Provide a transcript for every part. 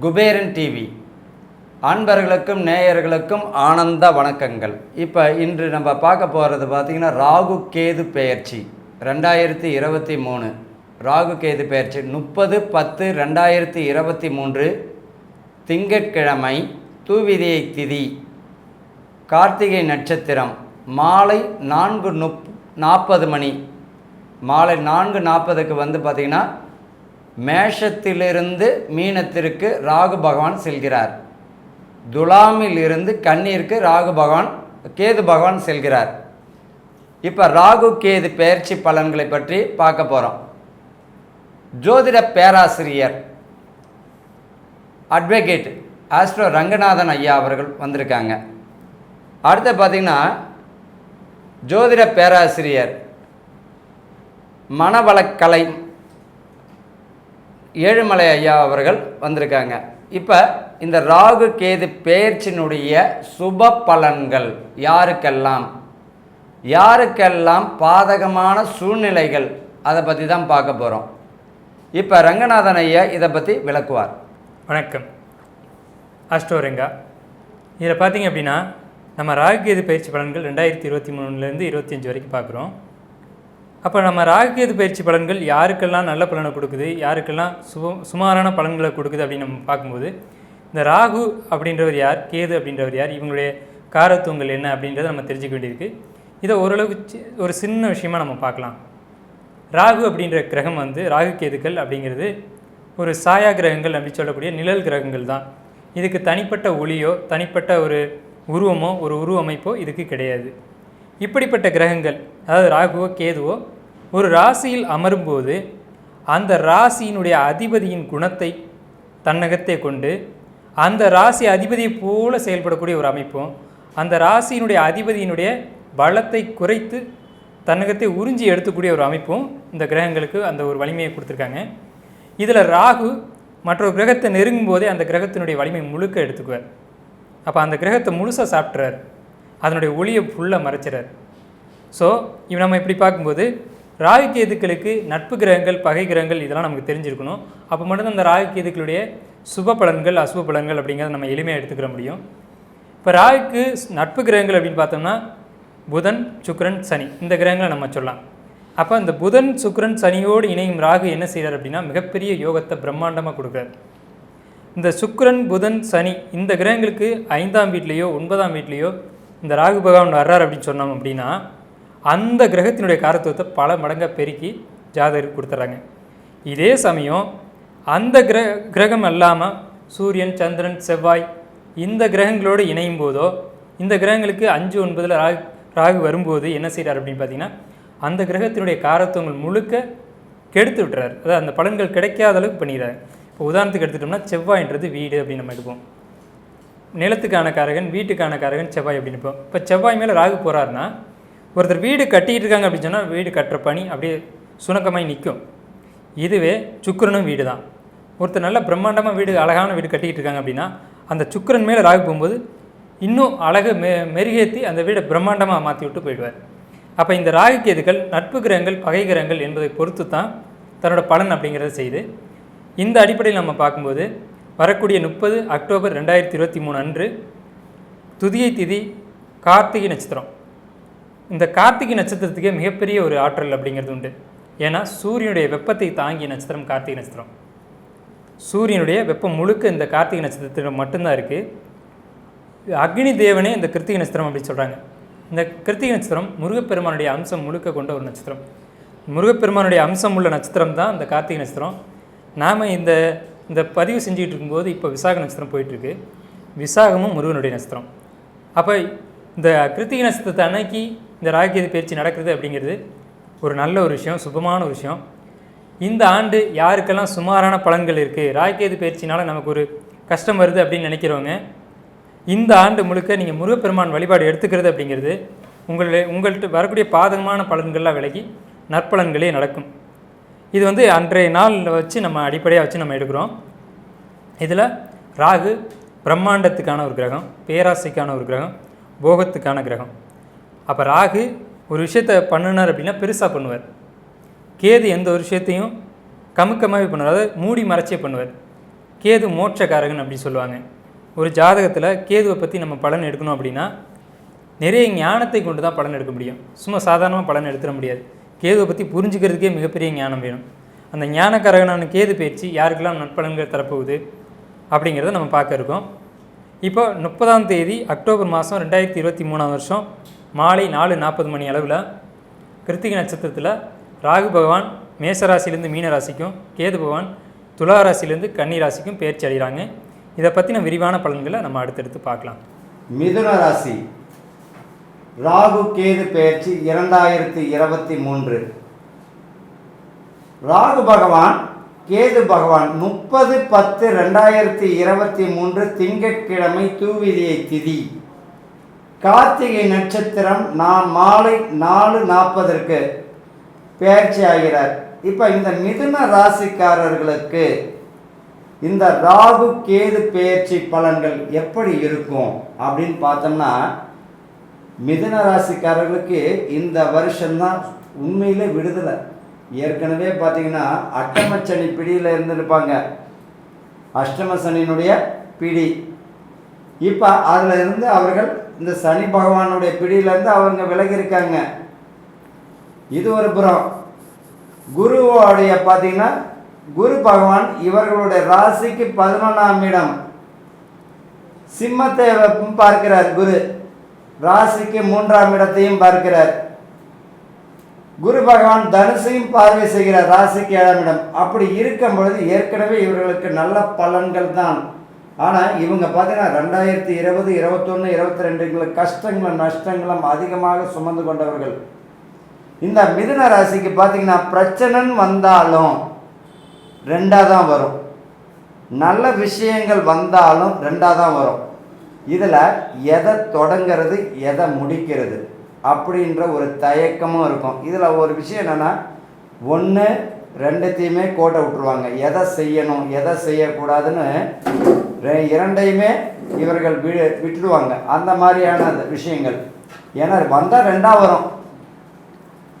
Kuberan TV அன்பர்களுக்கும் நேயர்களுக்கும் ஆனந்த வணக்கங்கள். இப்போ இன்று நம்ம பார்க்க போகிறது பார்த்திங்கன்னா ராகு கேது பெயர்ச்சி. ரெண்டாயிரத்தி இருபத்தி மூணு. ராகு கேது பெயர்ச்சி. முப்பது பத்து ரெண்டாயிரத்தி இருபத்தி மூன்று. திங்கட்கிழமை தூவிதியை திதி. கார்த்திகை நட்சத்திரம். மாலை நான்கு நுப் நாற்பது மணி. மாலை நான்கு நாற்பதுக்கு வந்து பார்த்திங்கன்னா மேஷத்திலிருந்து மீனத்திற்கு ராகு பகவான் செல்கிறார். துலாமில் இருந்து கண்ணீருக்கு ராகு பகவான் கேது பகவான் செல்கிறார். இப்போ ராகு கேது பெயர்ச்சி பலன்களை பற்றி பார்க்க போகிறோம் ஜோதிட பேராசிரியர் அட்வொகேட் ஆஸ்ட்ரோ ரங்கநாதன் ஐயா அவர்கள் வந்திருக்காங்க. அடுத்து பார்த்திங்கன்னா ஜோதிட பேராசிரியர் மனவளக்கலை ஏழுமலை ஐயா அவர்கள் வந்திருக்காங்க. இப்போ இந்த ராகு கேது பேர்ச்சினுடைய சுப பலன்கள் யாருக்கெல்லாம்? யாருக்கெல்லாம் பாதகமான சூழ்நிலைகள்? அதை பற்றி தான் பார்க்க போகிறோம் இப்போ ரங்கநாதன் ஐயா இதை பற்றி விளக்குவார். வணக்கம். அஷ்டோரங்கா இதில் பார்த்தீங்க அப்படின்னா நம்ம ராகு கேது பயிற்சி பலன்கள் ரெண்டாயிரத்தி இருபத்தி மூணுலேருந்து இருபத்தஞ்சி வரைக்கும் பார்க்குறோம். அப்போ நம்ம ராகுகேது பயிற்சி பலன்கள் யாருக்கெல்லாம் நல்ல பலனை கொடுக்குது? யாருக்கெல்லாம் சும சுமாரான பலன்களை கொடுக்குது அப்படின்னு நம்ம பார்க்கும்போது இந்த ராகு அப்படின்றவர் யார்? கேது அப்படின்றவர் யார்? இவங்களுடைய காரத்துவங்கள் என்ன அப்படின்றத நம்ம தெரிஞ்சுக்க வேண்டியிருக்கு. இதை ஓரளவுக்கு சி- ஒரு சின்ன விஷயமாக நம்ம பார்க்கலாம். ராகு அப்படின்ற கிரகம் வந்து ராகு கேதுக்கள் அப்படிங்கிறது ஒரு சாயா கிரகங்கள் அப்படி சொல்லக்கூடிய நிழல் கிரகங்கள் தான். இதுக்கு தனிப்பட்ட ஒளியோ தனிப்பட்ட ஒரு உருவமோ ஒரு உருவமைப்போ இதுக்கு கிடையாது. இப்படிப்பட்ட கிரகங்கள் அதாவது ராகுவோ கேதுவோ ஒரு ராசியில் அமரும்போது அந்த ராசியினுடைய அதிபதியின் குணத்தை தன்னகத்தை கொண்டு அந்த ராசி அதிபதியை போல செயல்படக்கூடிய ஒரு அமைப்பும் அந்த ராசியினுடைய அதிபதியினுடைய பலத்தை குறைத்து தன்னகத்தை உறிஞ்சி எடுத்துக்கூடிய ஒரு அமைப்பும் இந்த கிரகங்களுக்கு அந்த ஒரு வலிமையை கொடுத்துருக்காங்க. இதில் ராகு மற்றொரு கிரகத்தை நெருங்கும் போதே அந்த கிரகத்தினுடைய வலிமை முழுக்க எடுத்துக்குவார். அப்போ அந்த கிரகத்தை முழுசாக சாப்பிட்றாரு அதனுடைய ஒளியை ஃபுல்லாக மறைச்சிறார். ஸோ இவன் நம்ம இப்படி பார்க்கும்போது ராகு கேதுக்களுக்கு நட்பு கிரகங்கள் பகை கிரகங்கள் இதெல்லாம் நமக்கு தெரிஞ்சிருக்கணும். அப்போ மட்டும்தான் அந்த ராகு கேதுக்களுடைய சுப பலன்கள் அசுப பலன்கள் அப்படிங்கிறத நம்ம எளிமையாக எடுத்துக்கிற முடியும். இப்போ ராகுக்கு நட்பு கிரகங்கள் அப்படின்னு பார்த்தோம்னா புதன் சுக்ரன் சனி. இந்த கிரகங்களை நம்ம சொல்லலாம். அப்போ இந்த புதன் சுக்ரன் சனியோடு இணையும் ராகு என்ன செய்கிறார் அப்படின்னா மிகப்பெரிய யோகத்தை பிரம்மாண்டமாக கொடுக்குறார். இந்த சுக்ரன் புதன் சனி இந்த கிரகங்களுக்கு ஐந்தாம் வீட்லேயோ ஒன்பதாம் வீட்லேயோ இந்த ராகு பகவான் வர்றார் அப்படின்னு சொன்னோம் அப்படின்னா அந்த கிரகத்தினுடைய காரத்துவத்தை பல மடங்காக பெருக்கி ஜாதகருக்கு கொடுத்துட்றாங்க இதே சமயம் அந்த கிர கிரகம் அல்லாமல் சூரியன் சந்திரன் செவ்வாய் இந்த கிரகங்களோடு இணையும் போதோ இந்த கிரகங்களுக்கு அஞ்சு ஒன்பதில் ராகு ராகு வரும்போது என்ன செய்கிறார் அப்படின்னு பார்த்தீங்கன்னா அந்த கிரகத்தினுடைய காரத்துவங்கள் முழுக்க கெடுத்து விட்டுறாரு. அதாவது அந்த பலன்கள் கிடைக்காத அளவுக்கு பண்ணிடுறாரு. இப்போ உதாரணத்துக்கு எடுத்துட்டோம்னா செவ்வாய்ன்றது வீடு அப்படின்னு நம்ம எடுப்போம். நிலத்துக்கான காரகன் வீட்டுக்கான காரகன் செவ்வாய் அப்படின்னு இப்போ செவ்வாய் மேலே ராகு போகிறாருன்னா ஒருத்தர் வீடு கட்டிட்டு இருக்காங்க அப்படின்னு சொன்னால் வீடு கட்டுற பணி அப்படியே சுணக்கமாய் நிற்கும் இதுவே சுக்கிரனும் வீடு தான் ஒருத்தர் நல்ல பிரம்மாண்டமாக வீடு அழகான வீடு கட்டிக்கிட்டு இருக்காங்க அப்படின்னா அந்த சுக்கரன் மேலே ராகு போகும்போது இன்னும் அழகை மெ மெருகேற்றி அந்த வீடை பிரம்மாண்டமாக மாற்றி விட்டு போயிடுவார். அப்போ இந்த ராகு கேதுகள் நட்பு கிரகங்கள் பகை கிரகங்கள் என்பதை பொறுத்து தான் தன்னோட பலன் அப்படிங்கிறத செய்து இந்த அடிப்படையில் நம்ம பார்க்கும்போது வரக்கூடிய முப்பது அக்டோபர் ரெண்டாயிரத்தி இருபத்தி மூணு அன்று துதியை திதி கார்த்திகை நட்சத்திரம். இந்த கார்த்திகை நட்சத்திரத்துக்கே மிகப்பெரிய ஒரு ஆற்றல் அப்படிங்கிறது உண்டு. ஏன்னா சூரியனுடைய வெப்பத்தை தாங்கிய நட்சத்திரம் கார்த்திகை நட்சத்திரம். சூரியனுடைய வெப்பம் முழுக்க இந்த கார்த்திகை நட்சத்திரத்தில் மட்டும்தான் இருக்குது அக்னி தேவனே இந்த கிருத்திகை நட்சத்திரம் அப்படின்னு சொல்கிறாங்க இந்த கிருத்திகை நட்சத்திரம் முருகப்பெருமானுடைய அம்சம் முழுக்க கொண்ட ஒரு நட்சத்திரம். முருகப்பெருமானுடைய அம்சம் உள்ள நட்சத்திரம் தான் இந்த கார்த்திகை நட்சத்திரம். நாம் இந்த இந்த பதிவு செஞ்சுக்கிட்டு இருக்கும்போது இப்போ விசாக நட்சத்திரம் போயிட்டுருக்கு. விசாகமும் முருகனுடைய நட்சத்திரம். அப்போ இந்த கிருத்திகை நட்சத்திரத்தை அன்னைக்கு இந்த ராகியது பயிற்சி நடக்கிறது அப்படிங்கிறது ஒரு நல்ல ஒரு விஷயம் சுபமான ஒரு விஷயம். இந்த ஆண்டு யாருக்கெல்லாம் சுமாரான பலன்கள் இருக்குது ராகியது பயிற்சினால் நமக்கு ஒரு கஷ்டம் வருது அப்படின்னு நினைக்கிறவங்க இந்த ஆண்டு முழுக்க நீங்கள் முருகப்பெருமான் வழிபாடு எடுத்துக்கிறது அப்படிங்கிறது உங்களுடைய உங்கள்கிட்ட வரக்கூடிய பாதகமான பலன்கள்லாம் விலகி நற்பலன்களே நடக்கும். இது வந்து அன்றைய நாளில் வச்சு நம்ம அடிப்படையாக வச்சு நம்ம எடுக்கிறோம். இதில் ராகு பிரம்மாண்டத்துக்கான ஒரு கிரகம் பேராசைக்கான ஒரு கிரகம் போகத்துக்கான கிரகம். அப்போ ராகு ஒரு விஷயத்த பண்ணுனார் அப்படின்னா பெருசாக பண்ணுவார். கேது எந்த ஒரு விஷயத்தையும் கமுக்கமாகவே பண்ணுவார். அதாவது மூடி மறைச்சே பண்ணுவார். கேது மோட்சக்காரகன் அப்படி சொல்லுவாங்க. ஒரு ஜாதகத்தில் கேதுவை பற்றி நம்ம பலன் எடுக்கணும் அப்படின்னா நிறைய ஞானத்தை கொண்டு தான் பலன் எடுக்க முடியும். சும்மா சாதாரணமாக பலன் எடுத்துட முடியாது. கேதுவை பற்றி புரிஞ்சுக்கிறதுக்கே மிகப்பெரிய ஞானம் வேணும். அந்த ஞானக்காரகனான கேது பயிற்சி யாருக்கெல்லாம் நட்பலன்கள் தரப்போகுது அப்படிங்கிறத நம்ம பார்க்க இருக்கோம். இப்போ முப்பதாம் தேதி அக்டோபர் மாதம் ரெண்டாயிரத்தி இருபத்தி மூணாம் வருஷம் மாலை நாலு நாற்பது மணி அளவில் கிருத்திகை நட்சத்திரத்தில் ராகு பகவான் மேசராசிலேருந்து மீன ராசிக்கும் கேது பகவான் துலா ராசிலேருந்து கன்னி ராசிக்கும் பயிற்சி அடைகிறாங்க. இதை பற்றின விரிவான பலன்களை நம்ம அடுத்தடுத்து பார்க்கலாம். மிதுன ராசி. ராகு கேது பெயர்ச்சி இரண்டாயிரத்தி இருபத்தி மூன்று. ராகு பகவான் கேது பகவான் முப்பது பத்து ரெண்டாயிரத்தி இருபத்தி மூன்று திங்கட்கிழமை தூவிதியை திதி. கார்த்திகை நட்சத்திரம் நான் மாலை நாலு நாற்பதற்கு பெயர்ச்சி ஆகிறார். இப்போ இந்த மிதுன ராசிக்காரர்களுக்கு இந்த ராகு கேது பெயர்ச்சி பலன்கள் எப்படி இருக்கும் அப்படின்னு பார்த்தோம்னா மிதுன ராசிக்காரர்களுக்கு இந்த வருஷம்தான் உண்மையிலே விடுதலை. ஏற்கனவே பார்த்தீங்கன்னா சனி பிடியில் இருந்திருப்பாங்க. அஷ்டம சனியினுடைய பிடி. இப்போ அதில் இருந்து அவர்கள் இந்த சனி பகவானுடைய பிடியிலேருந்து அவங்க விலகி இருக்காங்க இது ஒரு புறம். குருவோடைய பார்த்தீங்கன்னா குரு பகவான் இவர்களுடைய ராசிக்கு பதினொன்றாம் இடம். சிம்மத்தை பார்க்கிறார் குரு. ராசிக்கு மூன்றாம் இடத்தையும் பார்க்கிறார். குரு பகவான் தனுசையும் பார்வை செய்கிறார் ராசிக்கு ஏழாம் இடம். அப்படி இருக்கும் பொழுது ஏற்கனவே இவர்களுக்கு நல்ல பலன்கள் தான். ஆனால் இவங்க பார்த்தீங்கன்னா ரெண்டாயிரத்தி இருபது இருபத்தொன்று இருபத்தி ரெண்டுங்களை கஷ்டங்களும் நஷ்டங்களும் அதிகமாக சுமந்து கொண்டவர்கள். இந்த மிதுன ராசிக்கு பார்த்தீங்கன்னா பிரச்சனைன்னு வந்தாலும் ரெண்டாக தான் வரும். நல்ல விஷயங்கள் வந்தாலும் ரெண்டாக தான் வரும். இதில் எதை தொடங்கிறது எதை முடிக்கிறது அப்படின்ற ஒரு தயக்கமும் இருக்கும். இதில் ஒரு விஷயம் என்னென்னா ஒன்று ரெண்டுத்தையுமே கோட்டை விட்டுருவாங்க. எதை செய்யணும் எதை செய்யக்கூடாதுன்னு இரண்டையுமே இவர்கள் வி விட்டுடுவாங்க. அந்த மாதிரியான விஷயங்கள். ஏன்னா வந்தால் ரெண்டாக வரும்.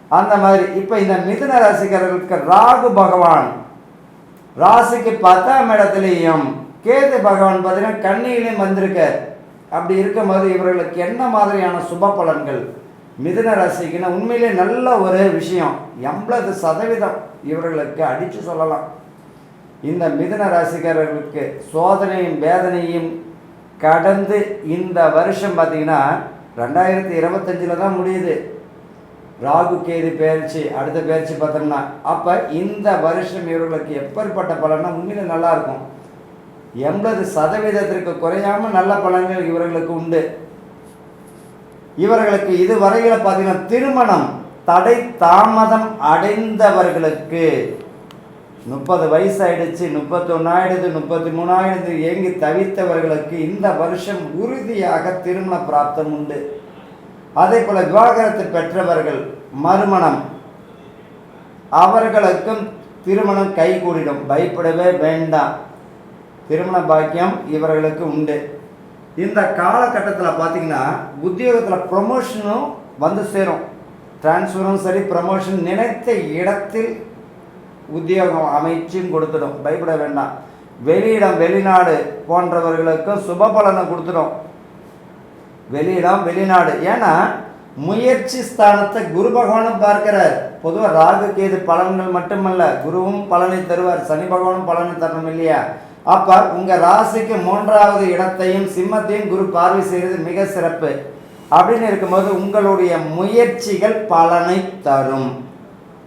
அந்த மாதிரி. இப்போ இந்த மிதுன ராசிக்காரர்களுக்கு ராகு பகவான். ராசிக்கு பத்தாம் இடத்துலையும் கேது பகவான் பார்த்தீங்கன்னா கண்ணியிலையும் வந்திருக்கார். அப்படி இருக்கும்போது இவர்களுக்கு என்ன மாதிரியான சுப பலன்கள்? மிதுன ராசிக்குன்னா உண்மையிலே நல்ல ஒரு விஷயம். எண்பது சதவீதம் இவர்களுக்கு அடித்து சொல்லலாம். இந்த மிதுன ராசிக்காரர்களுக்கு சோதனையும் வேதனையும் கடந்து இந்த வருஷம் பார்த்தீங்கன்னா ரெண்டாயிரத்தி இருபத்தஞ்சில் தான் முடியுது. ராகு கேது பயிற்சி அடுத்த பயிற்சி பார்த்தோம்னா அப்போ இந்த வருஷம் இவர்களுக்கு எப்பேற்பட்ட பலன்னா உண்மையில் நல்லாயிருக்கும் எண்பது சதவீதத்திற்கு குறையாம நல்ல பலன்கள் இவர்களுக்கு உண்டு. இவர்களுக்கு இதுவரையில் பார்த்தீங்கன்னா திருமணம் தடை தாமதம் அடைந்தவர்களுக்கு முப்பது வயசாயிடுச்சு முப்பத்தொன்னாயிடுது முப்பத்தி மூணாயிடுது ஏங்கி தவித்தவர்களுக்கு இந்த வருஷம் உறுதியாக திருமண பிராப்தம் உண்டு. அதே போல விவாகரத்து பெற்றவர்கள் மறுமணம். அவர்களுக்கும் திருமணம் கைகூடிடும். பயப்படவே வேண்டாம். திருமண பாக்கியம் இவர்களுக்கு உண்டு. இந்த காலகட்டத்தில் பார்த்தீங்கன்னா உத்தியோகத்தில் ப்ரொமோஷனும் வந்து சேரும். டிரான்ஸ்ஃபரும் சரி ப்ரமோஷன் நினைத்த இடத்தில் உத்தியோகம் அமைச்சும் கொடுத்துடும். பயப்பட வேண்டாம். வெளியிடம் வெளிநாடு போன்றவர்களுக்கும் சுப பலனை கொடுத்துடும். வெளியிடம் வெளிநாடு. ஏன்னா முயற்சி ஸ்தானத்தை குரு பகவானும் பார்க்கிறார். பொதுவாக ராகு கேது பலன்கள் மட்டுமல்ல குருவும் பலனை தருவார். சனி பகவானும் பலனை தரணும் இல்லையா? அப்ப உங்க ராசிக்கு மூன்றாவது இடத்தையும் சிம்மத்தையும் குரு பார்வை செய்கிறது மிக சிறப்பு. அப்படின்னு இருக்கும்போது உங்களுடைய முயற்சிகள் பலனை தரும்.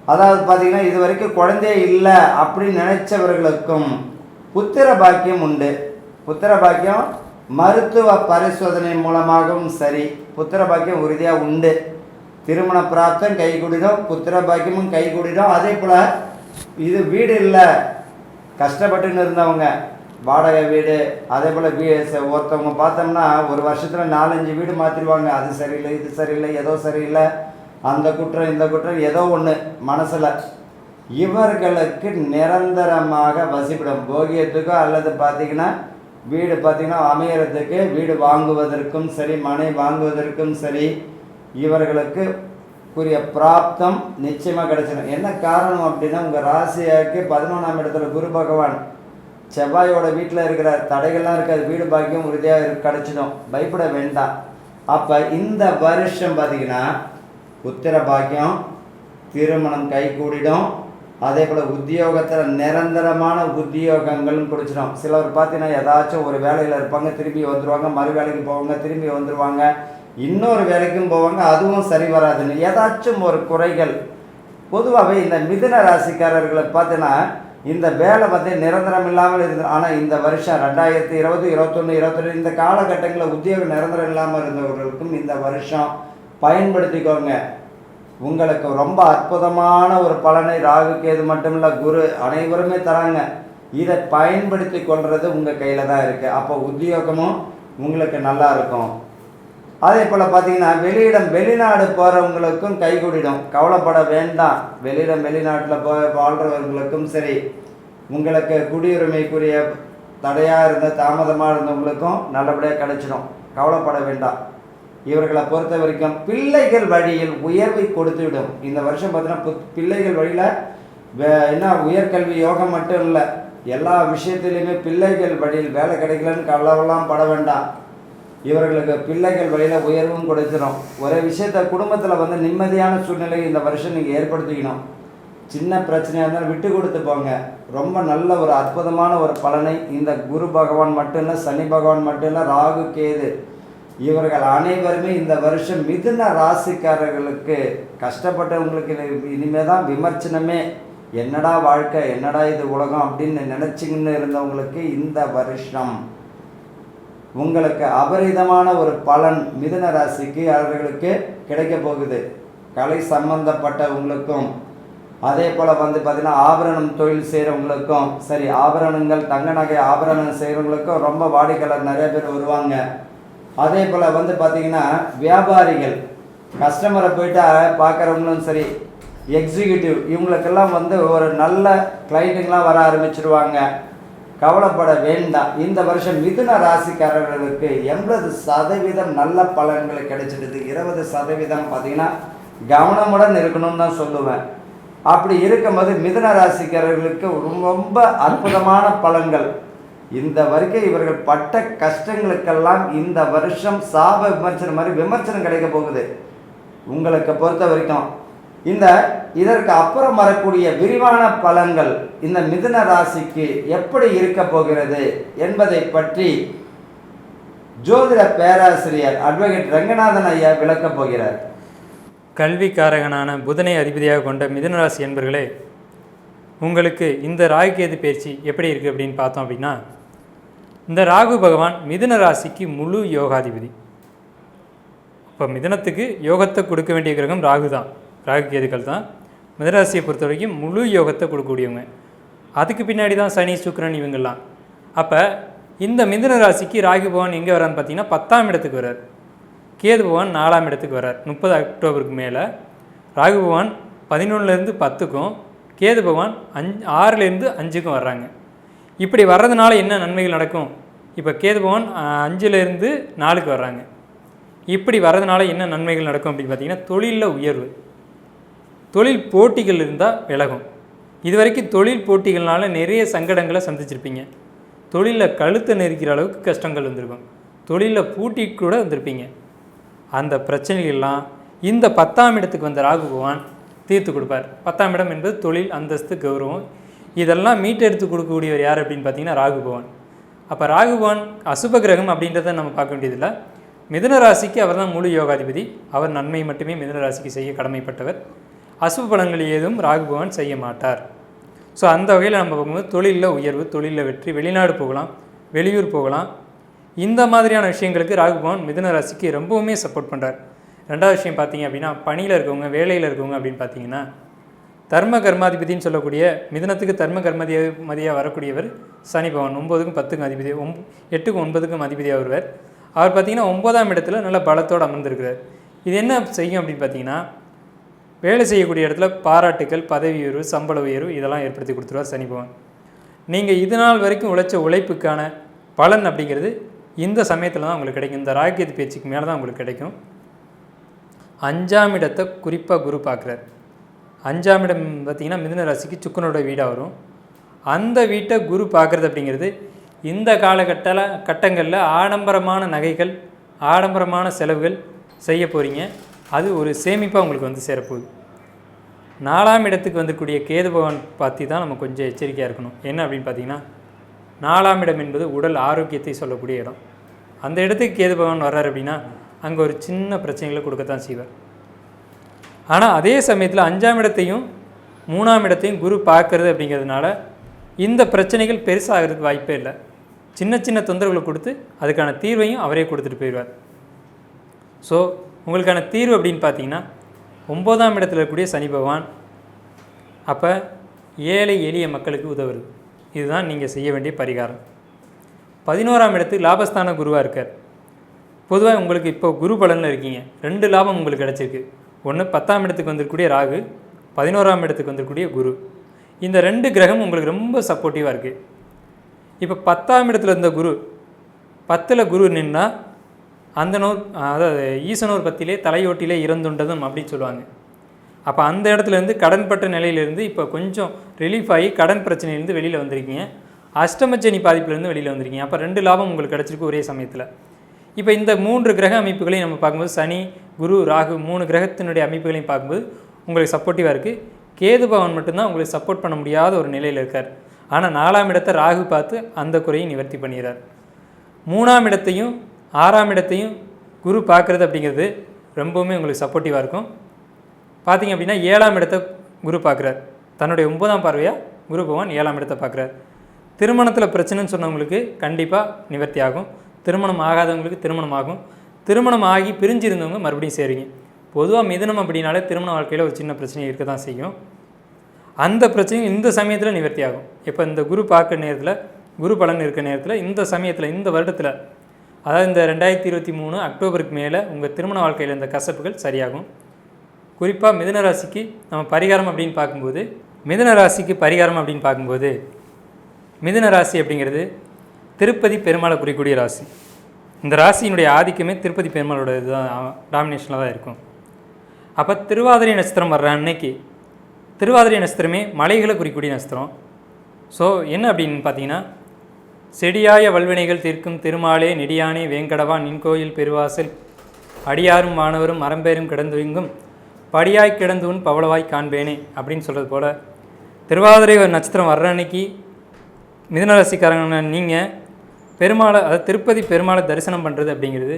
அதாவது பார்த்தீங்கன்னா இது வரைக்கும் குழந்தையே இல்லை அப்படின்னு நினைச்சவர்களுக்கும் புத்திர பாக்கியம் உண்டு. புத்திர பாக்கியம் மருத்துவ பரிசோதனை மூலமாகவும் சரி. புத்திர பாக்கியம் உறுதியாக உண்டு. திருமண பிராப்தம் கைகூடிடும் புத்திர பாக்கியமும் கைகூடிடும் அதே போல் இது வீடு இல்லை. கஷ்டப்பட்டுன்னு இருந்தவங்க வாடகை வீடு அதே போல் வீ ச- ஒருத்தவங்க பார்த்தோம்னா ஒரு வருஷத்தில் நாலஞ்சு வீடு மாற்றிடுவாங்க அது சரியில்லை இது சரியில்லை ஏதோ சரியில்லை. அந்த குற்றம் இந்த குற்றம் ஏதோ ஒன்று மனசில். இவர்களுக்கு நிரந்தரமாக வசிப்பிடம் போகியத்துக்கோ அல்லது பார்த்தீங்கன்னா வீடு பார்த்தீங்கன்னா அமையறதுக்கு வீடு வாங்குவதற்கும் சரி மனை வாங்குவதற்கும் சரி இவர்களுக்கு குறிய பிராப்தம் நிச்சயமாக கிடைச்சிடும் என்ன காரணம் அப்படின்னா உங்கள் ராசியாக்கு பதினொன்றாம் இடத்துல குரு பகவான் செவ்வாயோட வீட்டில் இருக்கிற தடைகள்லாம் இருக்காது. வீடு பாக்கியம் உறுதியாக கிடச்சிடும். கிடைச்சிடும் பயப்பட வேண்டாம். அப்போ இந்த வருஷம் பார்த்தீங்கன்னா புத்திர பாக்கியம் திருமணம் கைகூடிடும். அதே போல் உத்தியோகத்தில் நிரந்தரமான உத்தியோகங்களும் குடிச்சிடும் சிலர் பார்த்தீங்கன்னா ஏதாச்சும் ஒரு வேலையில் இருப்பாங்க திரும்பி வந்துடுவாங்க மறு வேலைக்கு போவாங்க திரும்பி வந்துடுவாங்க இன்னொரு வேலைக்கும் போவாங்க அதுவும் சரி வராதுன்னு. ஏதாச்சும் ஒரு குறைகள். பொதுவாகவே இந்த மிதுன ராசிக்காரர்களை பார்த்தீங்கன்னா இந்த வேலை வந்து நிரந்தரம் இல்லாமல் இருந்தது ஆனால் இந்த வருஷம் ரெண்டாயிரத்தி இருபது இருபத்தொன்று இருபத்தொன்று இந்த காலகட்டங்களில் உத்தியோகம் நிரந்தரம் இல்லாமல் இருந்தவர்களுக்கும் இந்த வருஷம் பயன்படுத்திக்கோங்க. உங்களுக்கு ரொம்ப அற்புதமான ஒரு பலனை ராகு கேது மட்டும் இல்லை குரு அனைவருமே தராங்க. இதை பயன்படுத்தி கொள்வது உங்கள் கையில் தான் இருக்குது அப்போ உத்தியோகமும் உங்களுக்கு நல்லா இருக்கும். அதே போல் பார்த்தீங்கன்னா வெளியிடம் வெளிநாடு போகிறவங்களுக்கும் கைகூடிடும். கவலைப்பட வேண்டாம். வெளியிடம் வெளிநாட்டில் போய் வாழ்கிறவங்களுக்கும் சரி. உங்களுக்கு குடியுரிமைக்குரிய தடையாக இருந்த தாமதமாக இருந்தவங்களுக்கும் நல்லபடியாக கிடைச்சிடும். கவலைப்பட வேண்டாம். இவர்களை பொறுத்த வரைக்கும் பிள்ளைகள் வழியில் உயர்வை கொடுத்துவிடும். இந்த வருஷம் பார்த்தீங்கன்னா பு- பிள்ளைகள் வழியில் வே- என்ன உயர்கல்வி யோகம் மட்டும் இல்லை எல்லா விஷயத்திலையுமே பிள்ளைகள் வழியில் வேலை கிடைக்கலன்னு கவலைலாம் பட வேண்டாம். இவர்களுக்கு பிள்ளைகள் வழியில் உயர்வும் கொடுத்துரும். ஒரே விஷயத்த குடும்பத்தில் வந்து நிம்மதியான சூழ்நிலை இந்த வருஷம் நீங்கள் ஏற்படுத்திக்கணும். சின்ன பிரச்சனையாக இருந்தாலும் விட்டு கொடுத்து போங்க. ரொம்ப நல்ல ஒரு அற்புதமான ஒரு பலனை இந்த குரு பகவான் மட்டும் இல்லை சனி பகவான் மட்டும் இல்லை ராகு கேது இவர்கள் அனைவருமே இந்த வருஷம் மிதுன ராசிக்காரர்களுக்கு கஷ்டப்பட்டவங்களுக்கு இனிமே தான் விமர்சனமே. என்னடா வாழ்க்கை என்னடா இது உலகம் அப்படின்னு நினச்சிங்கன்னு இருந்தவங்களுக்கு இந்த வருஷம். உங்களுக்கு அபரிதமான ஒரு பலன் மிதுன ராசிக்கு அவர்களுக்கு கிடைக்க போகுது. கலை சம்பந்தப்பட்டவங்களுக்கும் அதே போல் வந்து பார்த்திங்கன்னா ஆபரணம் தொழில் செய்கிறவங்களுக்கும் சரி ஆபரணங்கள் தங்க நகை ஆபரணம் செய்கிறவங்களுக்கும் ரொம்ப வாடிக்கையாளர் நிறைய பேர் வருவாங்க. அதே போல் வந்து பார்த்தீங்கன்னா வியாபாரிகள் கஸ்டமரை போயிட்டா பார்க்குறவங்களும் சரி எக்ஸிக்யூட்டிவ் இவங்களுக்கெல்லாம் வந்து ஒரு நல்ல கிளைண்ட்டுங்களாம் வர ஆரம்பிச்சிருவாங்க. கவலைப்பட வேண்டாம். இந்த வருஷம் மிதுன ராசிக்காரர்களுக்கு எண்பது சதவீதம் நல்ல பலன்கள் கிடைச்சிடுது. இருபது சதவீதம் பார்த்தீங்கன்னா கவனமுடன் இருக்கணும்னு தான் சொல்லுவேன். அப்படி இருக்கும்போது மிதுன ராசிக்காரர்களுக்கு ரொம்ப அற்புதமான பலன்கள். இந்த வரைக்கும் இவர்கள் பட்ட கஷ்டங்களுக்கெல்லாம் இந்த வருஷம் சாப விமர்சனம் மாதிரி விமர்சனம் கிடைக்க போகுது. உங்களுக்கு பொறுத்த வரைக்கும். இந்த இதற்கு அப்புறம் வரக்கூடிய விரிவான பலன்கள் இந்த மிதுன ராசிக்கு எப்படி இருக்க போகிறது என்பதை பற்றி ஜோதிட பேராசிரியர் அட்வொகேட் ரங்கநாதன் ஐயா விளக்கப் போகிறார். கல்விக்காரகனான புதனை அதிபதியாக கொண்ட மிதுனராசி என்பர்களே உங்களுக்கு இந்த ராகு கேது பயிற்சி எப்படி இருக்குது அப்படின்னு பார்த்தோம் அப்படின்னா இந்த ராகு பகவான் மிதுன ராசிக்கு முழு யோகாதிபதி. இப்போ மிதுனத்துக்கு யோகத்தை கொடுக்க வேண்டிய கிரகம் ராகு தான். ராகு கேதுக்கள் தான். மிதராசியை பொறுத்த வரைக்கும் முழு யோகத்தை கொடுக்கக்கூடியவங்க. அதுக்கு பின்னாடி தான் சனி சுக்கரன் இவங்கெல்லாம். அப்போ இந்த மிதுன ராசிக்கு ராகு பகவான் எங்கே வரான்னு பார்த்தீங்கன்னா பத்தாம் இடத்துக்கு வரார். கேது பகவான் நாலாம் இடத்துக்கு வரார். முப்பது அக்டோபருக்கு மேலே. ராகு பகவான் பதினொன்றுலேருந்து பத்துக்கும் கேது பகவான் அஞ் ஆறுலேருந்து அஞ்சுக்கும் வர்றாங்க. இப்படி வர்றதுனால என்ன நன்மைகள் நடக்கும்? இப்போ கேதுபவன் அஞ்சுலேருந்து நாலுக்கு வர்றாங்க. இப்படி வர்றதுனால என்ன நன்மைகள் நடக்கும் அப்படின்னு பார்த்தீங்கன்னா தொழிலில் உயர்வு. தொழில் போட்டிகள் இருந்தால் விலகும். இது வரைக்கும் தொழில் போட்டிகள்னால நிறைய சங்கடங்களை சந்திச்சிருப்பீங்க. தொழிலில் கழுத்தை நெரிக்கிற அளவுக்கு கஷ்டங்கள் வந்திருக்கும். தொழிலில் பூட்டி கூட வந்திருப்பீங்க. அந்த பிரச்சனைகள்லாம் இந்த பத்தாம் இடத்துக்கு வந்த ராகு பகவான் தீர்த்து கொடுப்பார். பத்தாம் இடம் என்பது தொழில் அந்தஸ்து கௌரவம். இதெல்லாம் மீட்டெடுத்து கொடுக்கக்கூடியவர் யார் அப்படின்னு பார்த்தீங்கன்னா ராகுபவன். அப்போ ராகுபவன் அசுப கிரகம் அப்படின்றத நம்ம பார்க்க வேண்டியதில்லை. மிதுன ராசிக்கு அவர் தான் முழு யோகாதிபதி. அவர் நன்மை மட்டுமே மிதுன ராசிக்கு செய்ய கடமைப்பட்டவர். அசுப பலன்கள் ஏதும் ராகுபவன் செய்ய மாட்டார். ஸோ அந்த வகையில் நம்ம பார்க்கும்போது தொழிலில் உயர்வு தொழிலில் வெற்றி வெளிநாடு போகலாம் வெளியூர் போகலாம். இந்த மாதிரியான விஷயங்களுக்கு ராகுபவன் மிதுன ராசிக்கு ரொம்பவுமே சப்போர்ட் பண்ணுறார் ரெண்டாவது விஷயம் பார்த்தீங்க அப்படின்னா பணியில் இருக்கவங்க வேலையில் இருக்கவங்க அப்படின்னு பார்த்தீங்கன்னா தர்ம கர்மாதிபதின்னு சொல்லக்கூடிய மிதனத்துக்கு தர்ம கர்மதிய மதியாக வரக்கூடியவர் சனி பவன் ஒம்போதுக்கும் பத்துக்கும் அதிபதி ஒம் எட்டுக்கும் ஒன்பதுக்கும் அதிபதியாக வருவார். அவர் பார்த்தீங்கன்னா ஒன்பதாம் இடத்துல நல்ல பலத்தோடு அமர்ந்திருக்கிறார். இது என்ன செய்யும் அப்படின்னு பார்த்தீங்கன்னா வேலை செய்யக்கூடிய இடத்துல பாராட்டுக்கள் பதவி உயர்வு சம்பள உயர்வு இதெல்லாம் ஏற்படுத்தி கொடுத்துருவார் சனி பவன் நீங்கள் இது நாள் வரைக்கும் உழைச்ச உழைப்புக்கான பலன் அப்படிங்கிறது இந்த சமயத்தில் தான் உங்களுக்கு கிடைக்கும். இந்த ராக்கெட் பேச்சுக்கு மேலே தான் உங்களுக்கு கிடைக்கும். அஞ்சாம் இடத்தை குறிப்பாக குரு பார்க்குறாரு. அஞ்சாம் இடம் பார்த்திங்கன்னா மிதுன ராசிக்கு சுக்கனோட வீடாக வரும். அந்த வீட்டை குரு பார்க்குறது அப்படிங்கிறது இந்த காலகட்டல கட்டங்களில் ஆடம்பரமான நகைகள் ஆடம்பரமான செலவுகள் செய்ய போகிறீங்க அது ஒரு சேமிப்பாக உங்களுக்கு வந்து சேரப்போகுது. நாலாம் இடத்துக்கு வந்துக்கூடிய கேது பகவான் பற்றி தான் நம்ம கொஞ்சம் எச்சரிக்கையாக இருக்கணும். என்ன அப்படின்னு பார்த்தீங்கன்னா நாலாம் இடம் என்பது உடல் ஆரோக்கியத்தை சொல்லக்கூடிய இடம். அந்த இடத்துக்கு கேது பகவான் வர்றாரு அப்படின்னா அங்கே ஒரு சின்ன பிரச்சனைகளை கொடுக்கத்தான் செய்வார். ஆனால் அதே சமயத்தில் அஞ்சாம் இடத்தையும் மூணாம் இடத்தையும் குரு பார்க்கறது அப்படிங்கிறதுனால இந்த பிரச்சனைகள் பெருசாகிறதுக்கு வாய்ப்பே இல்லை. சின்ன சின்ன தொந்தரவுகளை கொடுத்து அதுக்கான தீர்வையும் அவரே கொடுத்துட்டு போயிடுவார். ஸோ உங்களுக்கான தீர்வு அப்படின்னு பார்த்தீங்கன்னா ஒம்போதாம் இடத்துல இருக்கக்கூடிய சனி பகவான் அப்போ ஏழை எளிய மக்களுக்கு உதவுறது. இதுதான் நீங்கள் செய்ய வேண்டிய பரிகாரம். பதினோராம் இடத்துக்கு லாபஸ்தான குருவாக இருக்கார். பொதுவாக உங்களுக்கு இப்போ குரு பலனில் இருக்கீங்க. ரெண்டு லாபம் உங்களுக்கு கிடச்சிருக்கு. ஒன்று பத்தாம் இடத்துக்கு வந்திருக்கக்கூடிய ராகு பதினோராம் இடத்துக்கு வந்திருக்கக்கூடிய குரு. இந்த ரெண்டு கிரகம் உங்களுக்கு ரொம்ப சப்போர்ட்டிவாக இருக்குது இப்போ பத்தாம் இடத்துல இருந்த குரு பத்தில் குரு நின்னா அந்த நோர் அதாவது ஈசனூர் பத்திலே தலையோட்டிலே இறந்துண்டதும் அப்படின்னு சொல்லுவாங்க. அப்போ அந்த இடத்துல இருந்து கடன்பட்ட நிலையிலேருந்து இப்போ கொஞ்சம் ரிலீஃப் ஆகி கடன் பிரச்சனையிலேருந்து வெளியில் வந்திருக்கீங்க. அஷ்டமச்சனி பாதிப்புலேருந்து வெளியில் வந்திருக்கீங்க. அப்போ ரெண்டு லாபம் உங்களுக்கு கிடச்சிருக்கு ஒரே சமயத்தில். இப்போ இந்த மூன்று கிரக அமைப்புகளையும் நம்ம பார்க்கும்போது சனி குரு ராகு மூணு கிரகத்தினுடைய அமைப்புகளையும் பார்க்கும்போது உங்களுக்கு சப்போர்ட்டிவாக இருக்குது கேது பவன் மட்டும்தான் உங்களுக்கு சப்போர்ட் பண்ண முடியாத ஒரு நிலையில் இருக்கார். ஆனால் நாலாம் இடத்தை ராகு பார்த்து அந்த குறையை நிவர்த்தி பண்ணிடுறார். மூணாம் இடத்தையும் ஆறாம் இடத்தையும் குரு பார்க்குறது அப்படிங்கிறது ரொம்பவுமே உங்களுக்கு சப்போர்ட்டிவாக இருக்கும். பார்த்தீங்க அப்படின்னா ஏழாம் இடத்தை குரு பார்க்குறார். தன்னுடைய ஒன்பதாம் பார்வையாக குரு பகவான் ஏழாம் இடத்தை பார்க்குறார். திருமணத்தில் பிரச்சனைன்னு சொன்னவங்களுக்கு கண்டிப்பாக நிவர்த்தி ஆகும். திருமணம் ஆகாதவங்களுக்கு திருமணம் ஆகும். திருமணம் ஆகி பிரிஞ்சிருந்தவங்க மறுபடியும் சேருவீங்க. பொதுவாக மிதனம் அப்படின்னாலே திருமண வாழ்க்கையில் ஒரு சின்ன பிரச்சனை இருக்க தான் செய்யும். அந்த பிரச்சனையும் இந்த சமயத்தில் நிவர்த்தி ஆகும் இப்போ இந்த குரு பார்க்க நேரத்தில் குரு பலன் இருக்க நேரத்தில் இந்த சமயத்தில் இந்த வருடத்தில் அதாவது இந்த ரெண்டாயிரத்தி இருபத்தி மூணு அக்டோபருக்கு மேலே உங்கள் திருமண வாழ்க்கையில் இந்த கசப்புகள் சரியாகும். குறிப்பாக மிதுன ராசிக்கு நம்ம பரிகாரம் அப்படின்னு பார்க்கும்போது மிதுன ராசிக்கு பரிகாரம் அப்படின்னு பார்க்கும்போது மிதுன ராசி அப்படிங்கிறது திருப்பதி பெருமாளை குறிக்கூடிய ராசி. இந்த ராசியினுடைய ஆதிக்கமே திருப்பதி பெருமாளோட இதுதான் டாமினேஷனில் தான் இருக்கும். அப்போ திருவாதிரை நட்சத்திரம் வர்ற அன்னைக்கு திருவாதிரை நட்சத்திரமே மலைகளை குறிக்கூடிய நட்சத்திரம். ஸோ என்ன அப்படின்னு பார்த்தீங்கன்னா செடியாய வல்வினைகள் தீர்க்கும் திருமாலே நெடியானே வேங்கடவா நின்கோயில் பெருவாசல் அடியாரும் மாணவரும் மரம்பேரும் கிடந்துவிங்கும் படியாய் கிடந்துன் பவளவாய் காண்பேனே அப்படின்னு சொல்கிறது போல் திருவாதிரை நட்சத்திரம் வர்ற அன்னைக்கு மிதனராசிக்காரங்க நீங்கள் பெருமாளை அதாவது திருப்பதி பெருமாளை தரிசனம் பண்ணுறது அப்படிங்கிறது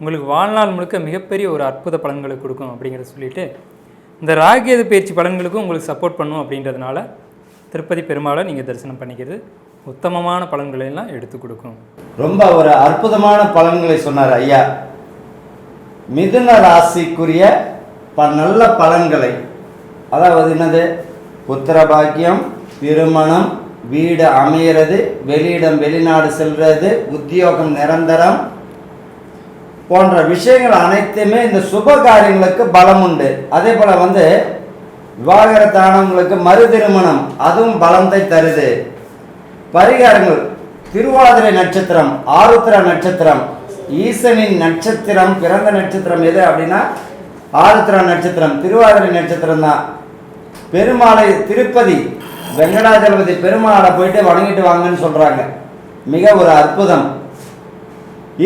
உங்களுக்கு வாழ்நாள் முழுக்க மிகப்பெரிய ஒரு அற்புத பலன்களை கொடுக்கும் அப்படிங்கிறத சொல்லிட்டு இந்த ராகேது பயிற்சி பலன்களுக்கும் உங்களுக்கு சப்போர்ட் பண்ணும் அப்படின்றதுனால திருப்பதி பெருமாளை நீங்கள் தரிசனம் பண்ணிக்கிறது உத்தமமான பலன்களை எல்லாம் எடுத்து கொடுக்கும். ரொம்ப ஒரு அற்புதமான பலன்களை சொன்னார் ஐயா. மிதுன ராசிக்குரிய ப நல்ல பலன்களை அதாவது என்னது? புத்திர பாக்கியம் திருமணம் வீடு அமையிறது வெளியிடம் வெளிநாடு செல்வது உத்தியோகம் நிரந்தரம் போன்ற விஷயங்கள் அனைத்துமே இந்த சுப காரியங்களுக்கு பலம் உண்டு. அதே போல் வந்து விவாகரத்தானவங்களுக்கு மறு திருமணம் அதுவும் பலத்தை தருது. பரிகாரங்கள் திருவாதிரை நட்சத்திரம் ஆருத்ரா நட்சத்திரம் ஈசனின் நட்சத்திரம் பிறந்த நட்சத்திரம் எது அப்படின்னா ஆருத்ரா நட்சத்திரம் திருவாதிரை நட்சத்திரம் தான். பெருமாளை திருப்பதி வெங்கடாஜலபதி பெருமாளை போயிட்டு வணங்கிட்டு வாங்கன்னு சொல்றாங்க. மிக ஒரு அற்புதம்.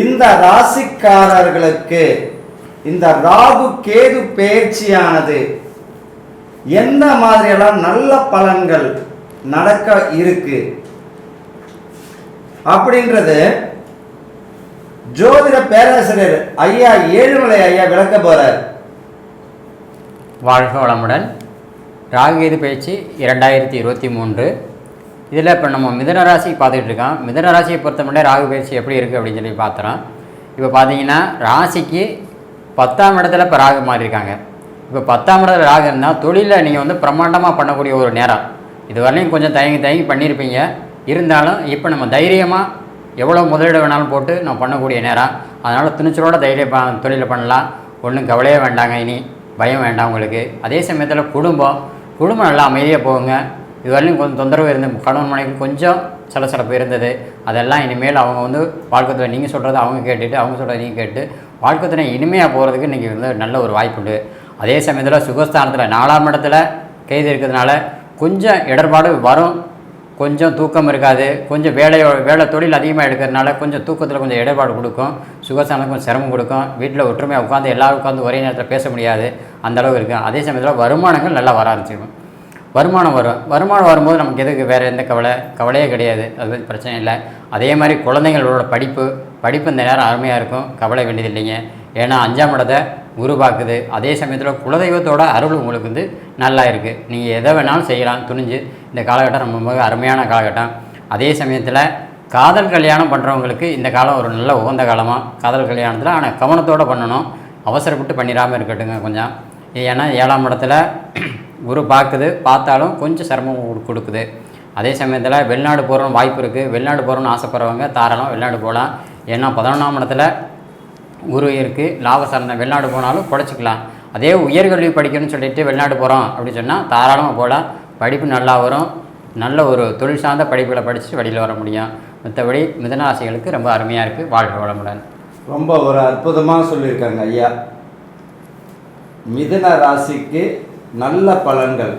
இந்த ராசிக்காரர்களுக்கு இந்த ராகு கேது பெயர்ச்சியானது எந்த மாதிரியெல்லாம் நல்ல பலன்கள் நடக்க இருக்கு? அப்படின்றது ஜோதிட பேராசிரியர் ஐயா ஏழுமலை ஐயா விளக்க போறார். வாழ்க வளமுடன். ராகுகேது பயிற்சி இரண்டாயிரத்தி இருபத்தி மூன்று. இதில் இப்போ நம்ம மிதன ராசி பார்த்துக்கிட்டு இருக்கோம். மிதன ராசியை பொறுத்த ராகு பயிற்சி எப்படி இருக்குது அப்படின்னு சொல்லி பார்த்துறோம். இப்போ பார்த்தீங்கன்னா ராசிக்கு பத்தாம் இடத்துல இப்போ ராகு மாறியிருக்காங்க. இப்போ பத்தாம் இடத்துல ராகு இருந்தால் தொழிலில் நீங்கள் வந்து பிரம்மாண்டமாக பண்ணக்கூடிய ஒரு நேரம். இது வரலையும் கொஞ்சம் தயங்கி தயங்கி பண்ணியிருப்பீங்க. இருந்தாலும் இப்போ நம்ம தைரியமாக எவ்வளோ முதலீடு வேணாலும் போட்டு நம்ம பண்ணக்கூடிய நேரம். அதனால் துணிச்சலோட தைரிய தொழிலை பண்ணலாம். ஒன்றும் கவலையே வேண்டாங்க இனி. பயம் வேண்டாம் உங்களுக்கு. அதே சமயத்தில் குடும்பம் குடும்பம் நல்லா அமைதியாக போகுங்க இதுவரையும் கொஞ்சம் தொந்தரவு இருந்து கணவன் மனைவி கொஞ்சம் சலசலப்பு இருந்தது. அதெல்லாம் இனிமேல் அவங்க வந்து வாழ்க்கத்தில் நீங்கள் சொல்கிறத அவங்க கேட்டுட்டு அவங்க சொல்கிறத நீங்கள் கேட்டு வாழ்க்கத்தில் இனிமையாக போகிறதுக்கு இன்றைக்கி வந்து நல்ல ஒரு வாய்ப்புண்டு அதே சமயத்தில் சுகஸ்தானத்தில் நாலாம் இடத்துல கைது இருக்கிறதுனால கொஞ்சம் இடர்பாடு வரும். கொஞ்சம் தூக்கம் இருக்காது. கொஞ்சம் வேலையோ வேலை தொழில் அதிகமாக எடுக்கிறதுனால கொஞ்சம் தூக்கத்தில் கொஞ்சம் இடர்பாடு கொடுக்கும். சுகசானம் கொஞ்சம் சிரமம் கொடுக்கும். வீட்டில் ஒற்றுமையாக உட்காந்து எல்லோரும் உட்காந்து ஒரே நேரத்தில் பேச முடியாது. அந்த இருக்கும் அதே சமயத்தில் வருமானங்கள் நல்லா வர ஆரம்பிச்சிடும் வருமானம் வரும். வருமானம் வரும்போது நமக்கு எதுக்கு வேறு எந்த கவலை? கவலையே கிடையாது. அது வந்து பிரச்சனை இல்லை. அதே மாதிரி குழந்தைங்களோட படிப்பு. படிப்பு இந்த நேரம் அருமையாக இருக்கும். கவலை வேண்டியது இல்லைங்க ஏன்னா அஞ்சாம் இடத்தை குரு பார்க்குது. அதே சமயத்தில் குலதெய்வத்தோட அருள் உங்களுக்கு வந்து நல்லா இருக்குது நீங்கள் எதை வேணாலும் செய்யலாம் துணிஞ்சு. இந்த காலகட்டம் ரொம்ப மிக அருமையான காலகட்டம். அதே சமயத்தில் காதல் கல்யாணம் பண்ணுறவங்களுக்கு இந்த காலம் ஒரு நல்ல உகந்த காலமாக காதல் கல்யாணத்தில் ஆனால் கவனத்தோடு பண்ணணும். அவசரப்பட்டு பண்ணிடாமல் இருக்கட்டுங்க கொஞ்சம். ஏன்னா ஏழாம் இடத்துல குரு பார்க்குது. பார்த்தாலும் கொஞ்சம் சிரமம் கொடு- கொடுக்குது. அதே சமயத்தில் வெளிநாடு போகிறோன்னு வாய்ப்பு இருக்குது வெளிநாடு போகிறோன்னு ஆசைப்படுறவங்க தாராளம் வெளிநாடு போகலாம். ஏன்னா பதினொன்றாம் இடத்துல குரு இருக்குது லாப சார்ந்த வெளிநாடு போனாலும் குறைச்சிக்கலாம் அதே உயர்கல்வி படிக்கணும்னு சொல்லிட்டு வெளிநாடு போகிறோம் அப்படின்னு சொன்னால் தாராளமாக போகலாம் படிப்பு நல்லா வரும். நல்ல ஒரு தொழில் சார்ந்த படிப்புகளை படித்து வெளியில் வர முடியும். மற்றபடி மிதனராசிகளுக்கு ரொம்ப அருமையாக இருக்குது வாழ்க வளமுடன். ரொம்ப ஒரு அற்புதமாக சொல்லியிருக்காங்க ஐயா. மிதுன ராசிக்கு நல்ல பலன்கள்.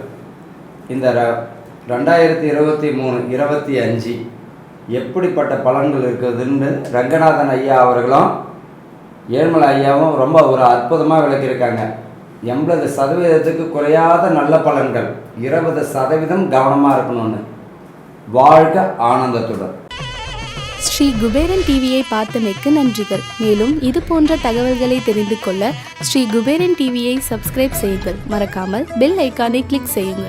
இந்த ர- ரெண்டாயிரத்தி இருபத்தி மூணு இருபத்தி அஞ்சு எப்படிப்பட்ட பலன்கள் இருக்குதுன்னு ரங்கநாதன் ஐயா அவர்களும் ஏழ்மலை ஐயாவும் ரொம்ப ஒரு அற்புதமாக விளக்கியிருக்காங்க. எண்பது சதவீதத்துக்கு குறையாத நல்ல பலன்கள் இருபது சதவீதம் கவனமாக இருக்கணும்னு. வாழ்க ஆனந்தத்துடன். ஸ்ரீ குபேரன் டிவியை பார்த்தமைக்கு நன்றிகள். மேலும் இது போன்ற தகவல்களை தெரிந்து கொள்ள ஸ்ரீ குபேரன் டிவியை சப்ஸ்கிரைப் செய்யுங்கள். மறக்காமல் பெல் ஐக்கானை கிளிக் செய்யுங்கள்.